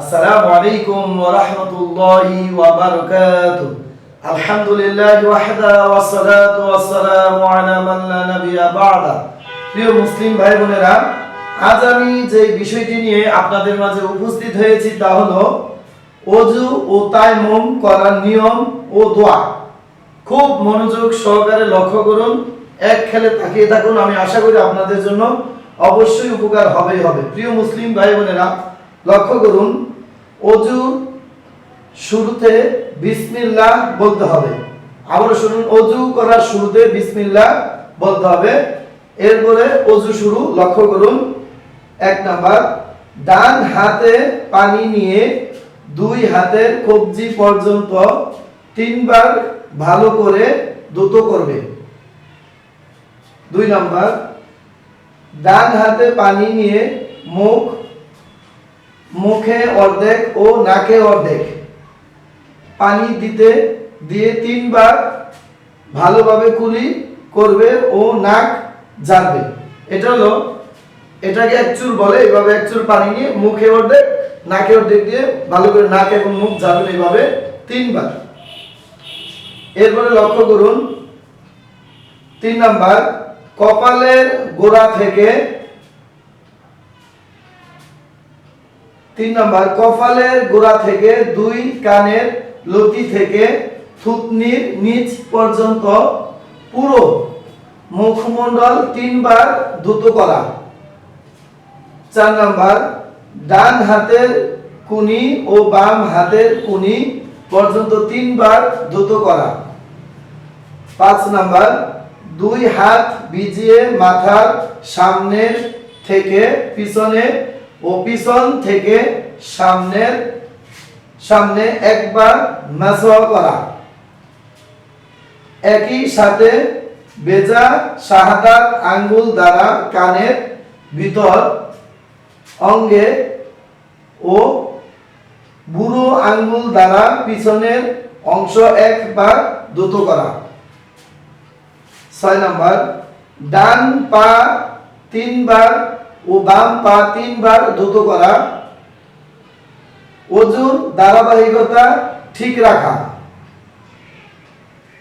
আসসালামু আলাইকুম ওয়া রাহমাতুল্লাহি ওয়া আলহামদুলিল্লাহি ওয়াহদা ওয়া ওয়া সালামু আলা মান লা নাবিয়্যা বা'দা। প্রিয় মুসলিম ভাই বোনেরা আজ আমি যে বিষয়টি নিয়ে আপনাদের মাঝে উপস্থিত হয়েছি তা হলো ও তাইমুম করার নিয়ম ও দোয়া। খুব মনোযোগ সহকারে লক্ষ্য করুন, এক খেলে তাকিয়ে থাকুন, আমি আশা করি আপনাদের জন্য অবশ্যই উপকার হবেই হবে। প্রিয় মুসলিম ভাই বোনেরা লক্ষ্য করুন, অজু শুরুতে বিসমিল্লাহ বলতে হবে। আবার শুনুন, অজু করার শুরুতে বিসমিল্লাহ বলতে হবে। এরপরে অজু শুরু, লক্ষ্য করুন। এক নাম্বার, ডান হাতে পানি নিয়ে দুই হাতের কবজি পর্যন্ত তিনবার ভালো করে দ্রুত করবে। দুই নাম্বার, ডান হাতে পানি নিয়ে মুখ মুখে অর্ধেক ও নাকে অর্ধেক। পানি দিতে, দিয়ে তিনবার ভালোভাবে কুলি করবে ও নাক জানবে এটা হলো, এটাকে এক চুর বলে, এইভাবে এক চুর পানি নিয়ে মুখে অর্ধেক, নাকে অর্ধেক দিয়ে ভালো করে নাক এবং মুখ জানবে এইভাবে তিনবার। এরপরে লক্ষ্য করুন, তিন নাম্বার, কপালের গোড়া থেকে তিন নম্বর, কপালের গোড়া থেকে দুই কানের লতি থেকে থুতনির নিচ পর্যন্ত পুরো মুখমণ্ডল তিনবার দ্রুত করা। চার নম্বর, ডান হাতের কুনি ও বাম হাতের কুনি পর্যন্ত তিনবার দ্রুত করা। পাঁচ নাম্বার, দুই হাত ভিজিয়ে মাথার সামনের থেকে পিছনে ও পিছন থেকে সামনের, সামনে একবার মাসওয়া করা। একই সাথে বেজা শাহাদাত আঙ্গুল দ্বারা কানের ভিতর অঙ্গে ও বুড়ো আঙ্গুল দ্বারা পিছনের অংশ একবার দ্রুত করা। ছয় নম্বর, ডান পা তিনবার ও বাম পা তিনবার দ্রুত করা। অজুর ধারাবাহিকতা ঠিক রাখা।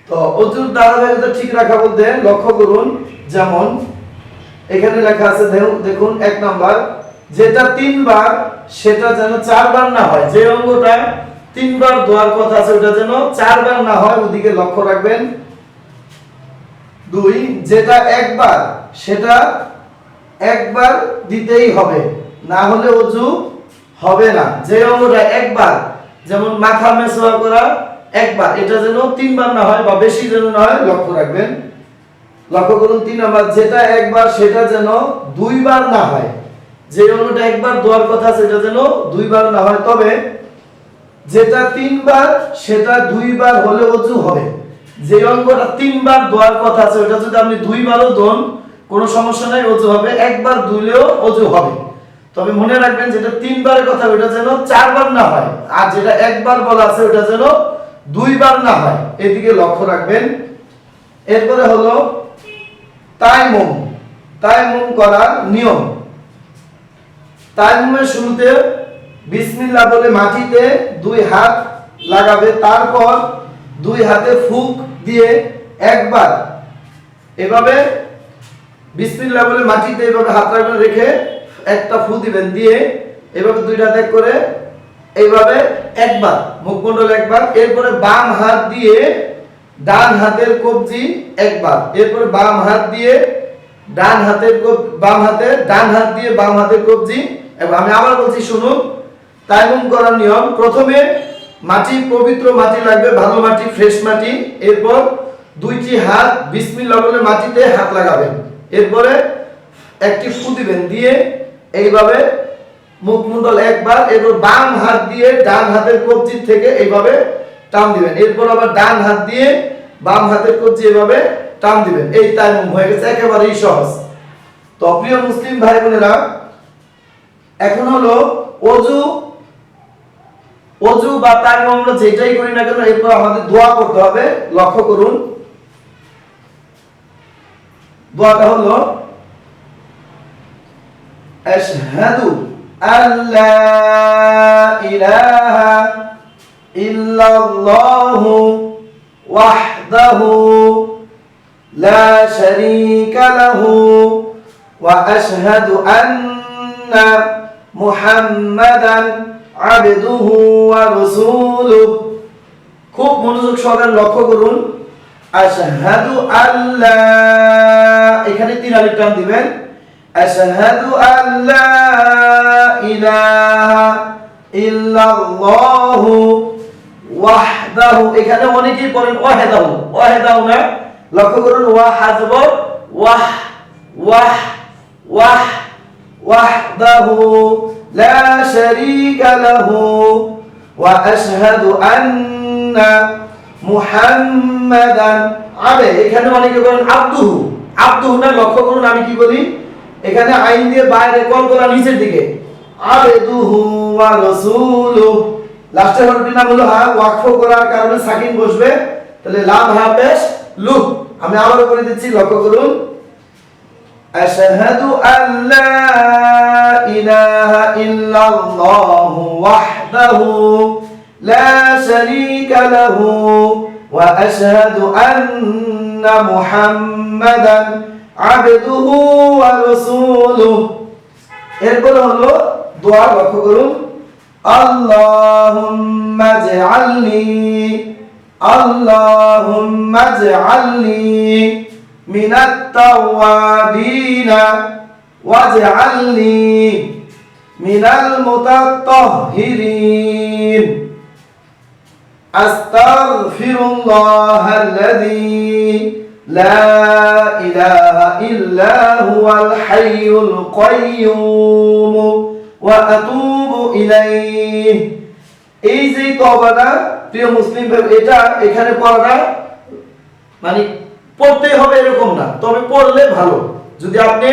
তো অজুর ধারাবাহিকতা ঠিক রাখা বলতে লক্ষ্য করুন, যেমন এখানে লেখা আছে দেখুন- এক নাম্বার, যেটা তিনবার, সেটা যেন চারবার না হয়। যে অঙ্গটা তিনবার দোয়ার কথা আছে, ওটা যেন চারবার না হয়, ওদিকে লক্ষ্য রাখবেন। দুই, যেটা একবার, সেটা একবার দিতেই হবে, না হলে অজু হবে না। যে অঙ্গটা একবার, যেমন মাথা মেসোয়া করা, একবার, এটা যেন তিনবার না হয় বা বেশি যেন না হয়, লক্ষ্য রাখবেন। লক্ষ্য করুন, তিন নাম্বার, যেটা একবার, সেটা যেন দুইবার না হয়। যে অঙ্গটা একবার দোয়ার কথা, সেটা যেন দুইবার না হয়। তবে যেটা তিনবার, সেটা দুইবার হলে অজু হবে। যে অঙ্গটা তিনবার দোয়ার কথা আছে, ওটা যদি আপনি দুইবারও দোন কোনো সমস্যা নাই, অজু হবে। একবার ধুলেও অজু হবে। তবে মনে রাখবেন যেটা তিনবারের কথা, ওটা যেন চারবার না হয়। আর যেটা একবার বলা আছে, ওটা যেন দুইবার না হয়। এদিকে লক্ষ্য রাখবেন। এরপরে হলো তাইমুম। তাইমুম করার নিয়ম। তাইমুমের শুরুতে বিসমিল্লাহ বলে মাটিতে দুই হাত লাগাবে, তারপর দুই হাতে ফুক দিয়ে একবার। এভাবে বিসমিল্লাহ বলে মাটিতে এভাবে হাত রাখবেন, রেখে একটা ফু দিবেন, দিয়ে এভাবে দুইটা ত্যাগ করে এইভাবে একবার মুখমণ্ডল একবার, এরপরে বাম হাত দিয়ে ডান হাতের কবজি একবার, এরপরে বাম হাত দিয়ে ডান হাতের বাম হাতে, ডান হাত দিয়ে বাম হাতের কবজি এবং আমি আবার বলছি, শুনুন, তাইমুম করার নিয়ম, প্রথমে মাটি পবিত্র মাটি লাগবে, ভালো মাটি, ফ্রেশ মাটি, এরপর দুইটি হাত বিসমিল্লাহ বলে মাটিতে হাত লাগাবেন। এরপরে একটি ফু দিবেন দিয়ে এইভাবে মুখমণ্ডল একবার এরপর বাম হাত দিয়ে ডান হাতের কবজি থেকে এইভাবে টান দিবেন। এরপর আবার ডান হাত দিয়ে বাম হাতের কবজি এইভাবে টান দিবেন। এই তাইমুম হয়ে গেছে, একেবারেই সহজ। তো প্রিয় মুসলিম ভাই বোনেরা, এখন হলো অজু অজু বা তাইমুম আমরা যেটাই করি না কেন, এরপর আমাদের দোয়া করতে হবে। লক্ষ্য করুন দোয়াটা হলো, আশহাদু আল্লা ইলাহা ইল্লাল্লাহু ওয়াহদাহু লা শারীকা লাহু ওয়া আশহাদু আন্না মুহাম্মাদান আবদুহু ওয়া রাসূলুহু। খুব মনোযোগ সহকারে লক্ষ্য করুন আশহাদু আল্লা, এখানে তিন আলিফ টান দিবেন। আশহাদু আল্লা ইলাহা ইল্লাল্লাহু ওয়াহদাহু। এখানে অনেকেই পড়েন ওয়াহদাহু। ওয়াহদাহু না, লক্ষ্য করুন, ওয়া হাজব, ওয়াহ ওয়াহ ওয়াহ, ওয়াহদাহু, লা শারীকা লাহু, ওয়া আশহাদু আন্না মুহাম্মাদান আবে, এখানে মানে অনেকে বলেন? আব্দুহু। আব্দুহু না, লক্ষ্য করুন, আমি কি করি এখানে আইন দিয়ে বাইরে কল করা নিচের দিকে। আবেদুহু ওয়া রাসূলু লাস্টের হরফটির নাম হলো হা, ওয়াকফ করার কারণে সাকিন বসবে। তাহলে লাম, হা, পেশ লু আমি আবার করে দিচ্ছি, লক্ষ্য করুন। আশহাদু আল্লা ইলাহা ইল্লাল্লাহু ওয়াহদাহু। لا شريك له وأشهد أن محمدا عبده ورسوله এরপরে হলো দোয়া লক্ষ্য করুন আল্লাহুম্মা জাআলনি আল্লাহুম্মা জাআলনি মিনাত তাওয়াবিনা ওয়াজআলনি মিনাল মুতাত্তাহিরিন أستغفر الله الذي لا إله إلا هو الحي القيوم وأتوب إليه এই যে তবাটা প্রিয় মুসলিম ভাই, এটা এখানে পড়াটা মানে পড়তে হবে এরকম না তবে পড়লে ভালো যদি আপনি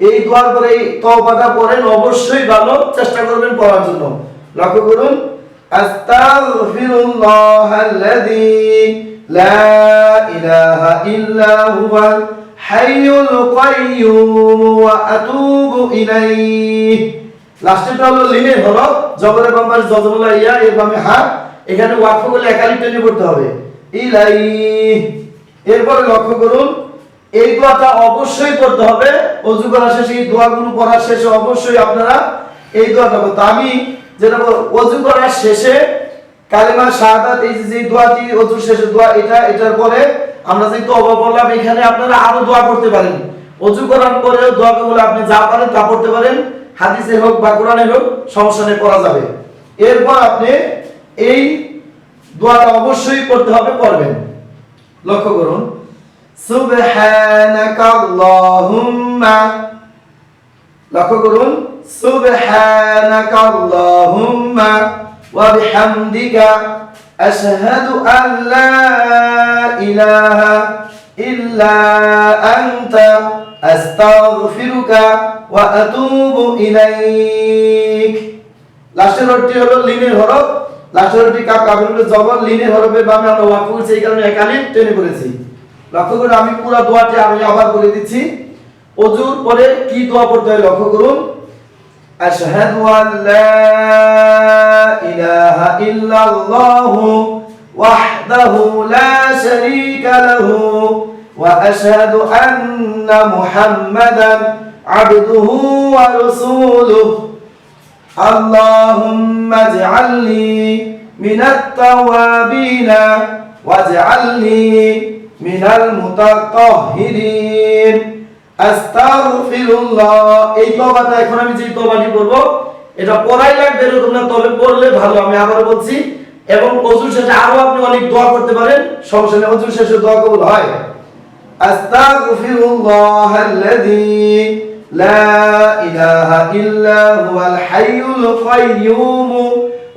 এই দোয়ার পরে এই তওবাটা পড়েন অবশ্যই ভালো চেষ্টা করবেন পড়ার জন্য লক্ষ্য করুন আস্তাগফিরুল্লাহাল্লাযী লা ইলাহা ইল্লা হুয়াল হাইয়ুল কাইয়্যুম ওয়া আতুবু ইলাইহি। লাস্টেরটা হলো জজমুল্লাহ ইয়া এর বামে এখানে ওয়াকফ করলে একালিপ টেনে হবে। ইলাই এরপরে লক্ষ্য করুন, এই দোয়াটা অবশ্যই করতে হবে। অজু করার শেষে, এই দোয়াগুলো পড়ার শেষে অবশ্যই আপনারা এই দোয়াটা করতে আমি যেটা অজু করার শেষে কালিমা, শাহাদাত, এই যে দোয়াটি শেষে দোয়া, এটা, এটার পরে আমরা যে তওবা এখানে আপনারা আরও দোয়া করতে পারেন। করার পরে দোয়া বলে আপনি যা পারেন তা পারেন। হাদিসে হোক বা কোরআনে হোক, সমস্যা নেই পড়া যাবে। এরপর আপনি এই দোয়াটা অবশ্যই করতে হবে, পড়বেন। লক্ষ্য করুন। সুবহানাকা আল্লাহুম্মা লক্ষ্য করুন সুবহানাকা আল্লাহুম্মা ওয়া বিহামদিকা আশহাদু আন ইলাহা ইল্লা আনতা আস্তাগফিরুকা ওয়া আতুবু ইলাইক। লাস্টের হলো লিনের হরফ। লাস্টের হরফটি কাপ উপরে জবর লিনের হরফের বামে আমরা ওয়াকফ করছি এই কারণে টেনে করেছি লক্ষ্য করুন, আমি পুরো দোয়াটি আমি আবার বলে দিচ্ছি। অজুর পরে কি দোয়া পড়তে হয় লক্ষ্য করুন আশহাদু আন লা ইলাহা ইল্লাল্লাহু ওয়াহদাহু লা শারীকা লাহু ওয়া আশহাদু আন্না মুহাম্মাদান আবদুহু ওয়া রাসূলুহু اللهم اجعلني من التوابين واجعلني من المتطهرين এই তওবাটা এখন আমি যে তওবাটি করব এটা পড়াই লাগবে তোমরা তবে পড়লে ভালো, আমি আবার বলছি। এবং শেষে আরও আপনি অনেক দোয়া করতে পারেন শেষে দোয়া কবুল হয়। আস্তাগফিরুল্লাহ আল্লাযী লা ইলাহা ইল্লা হুয়াল হাইয়ুল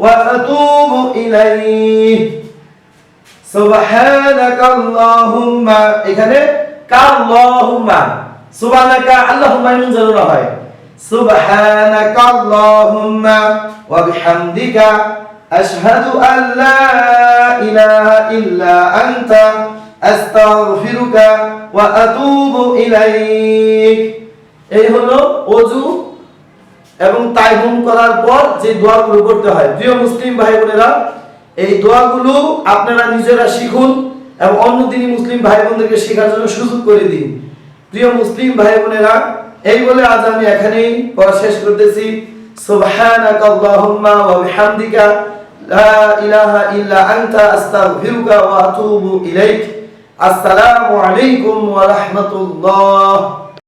ওয়া আতুবু সুবহানাকাল্লাহুম্মা। এখানে কাল্লাহুম্মা। সুবহানাকা আল্লাহুম্মা এমন যেন না হয়। সুবহানাকা আল্লাহুম্মা ওয়া বিহামদিকা আশহাদু আন লা ইলাহা ইল্লা আনতা আস্তাগফিরুকা ওয়া আতুবু ইলাইক। এই হলো অজু এবং তাইমুম করার পর যে দোয়াগুলো করতে হয়। প্রিয় মুসলিম ভাই বোনেরা এই দোয়াগুলো আপনারা নিজেরা শিখুন এবং অন্য মুসলিম ভাই বোনদেরকে শেখার জন্য সুযোগ করে দিন। প্রিয় মুসলিম ভাই বোনেরা, এই বলে আজ আমি এখানেই পড়া শেষ করতেছি। সুবহানাক আল্লাহুম্মা ওয়া বিহামদিকা, লা ইলাহা ইল্লা আনতা, আস্তাগফিরুকা ওয়া আতুবু ইলাইক। আসসালামু আলাইকুম ওয়া রাহমাতুল্লাহ।